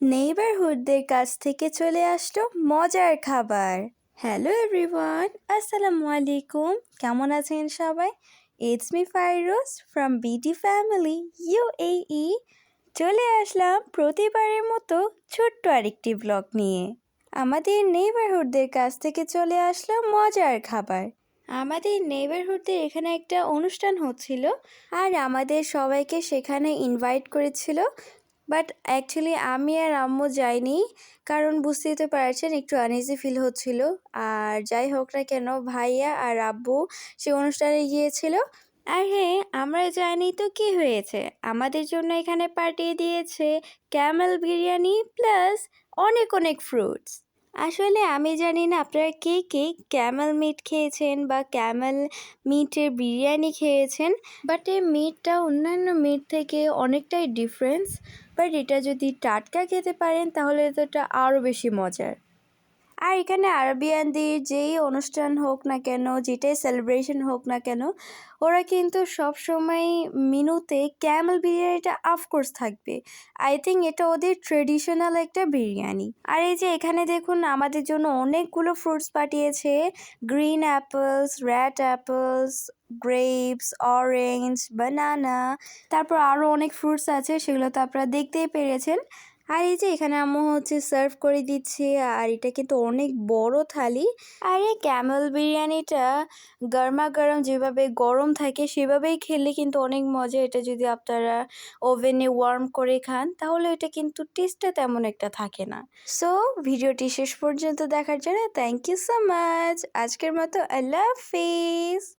নেইবারহুডদের কাছ থেকে চলে আসলো মজার খাবার। হ্যালো এভরিওয়ান আসসালামু আলাইকুম। কেমন আছেন সবাই? It's me Fairoz from BD family you ই চলে আসলাম প্রতিবারের মতো ছোট্ট আরেকটি ব্লগ নিয়ে। আমাদের নেইবারহুডদের কাছ থেকে চলে আসলো মজার খাবার। আমাদের নেইবারহুডদের এখানে একটা অনুষ্ঠান হচ্ছিল, আর আমাদের সবাইকে সেখানে ইনভাইট করেছিল বাট অ্যাকচুয়ালি আমি আর আম্মু যাইনি, কারণ বুঝতেই তো পারছেন একটু আনইজি ফিল হচ্ছিল। আর যাই হোক না কেন, ভাইয়া আর আব্বু সে অনুষ্ঠানে গিয়েছিল। আর হ্যাঁ আমরা জানি তো কি হয়েছে। আমাদের জন্য এখানে পাঠিয়ে দিয়েছে ক্যামেল বিরিয়ানি প্লাস অনেক অনেক ফ্রুটস আসলে আমি জানি না আপনারা কে কে ক্যামেল মিট খেয়েছেন বা ক্যামেল মিটের বিরিয়ানি খেয়েছেন বাট এই মিটটা অন্যান্য মিট থেকে অনেকটাই ডিফারেন্স বাট এটা যদি টাটকা খেতে পারেন তাহলে তো এটা আরও বেশি মজার। আর এখানে আরবিয়ানদের যেই অনুষ্ঠান হোক না কেন, যেটাই সেলিব্রেশন হোক না কেন, ওরা কিন্তু সব সময় মেনুতে ক্যামেল বিরিয়ানিটা অফকোর্স থাকবে। আই থিঙ্ক এটা ওদের ট্রেডিশনাল একটা বিরিয়ানি। আর এই যে এখানে দেখুন, আমাদের জন্য অনেকগুলো ফ্রুটস পাঠিয়েছে। Green apples red apples grapes orange banana তারপর আরও অনেক ফ্রুটস আছে, সেগুলো তো আপনারা দেখতেই পেরেছেন। আর এই যে এখানে আম্মু হচ্ছে সার্ভ করে দিচ্ছে, আর এটা কিন্তু অনেক বড় থালি। আর এই ক্যামেল বিরিয়ানিটা গরমা গরম যেভাবে গরম থাকে সেভাবেই খেলে কিন্তু অনেক মজা। এটা যদি আপনারা ওভেনে ওয়ার্ম করে খান, তাহলে এটা কিন্তু টেস্টটা তেমন একটা থাকে না। সো, ভিডিওটি শেষ পর্যন্ত দেখার জন্য থ্যাংক ইউ সো মাচ আজকের মতো আল্লাহ হাফিজ।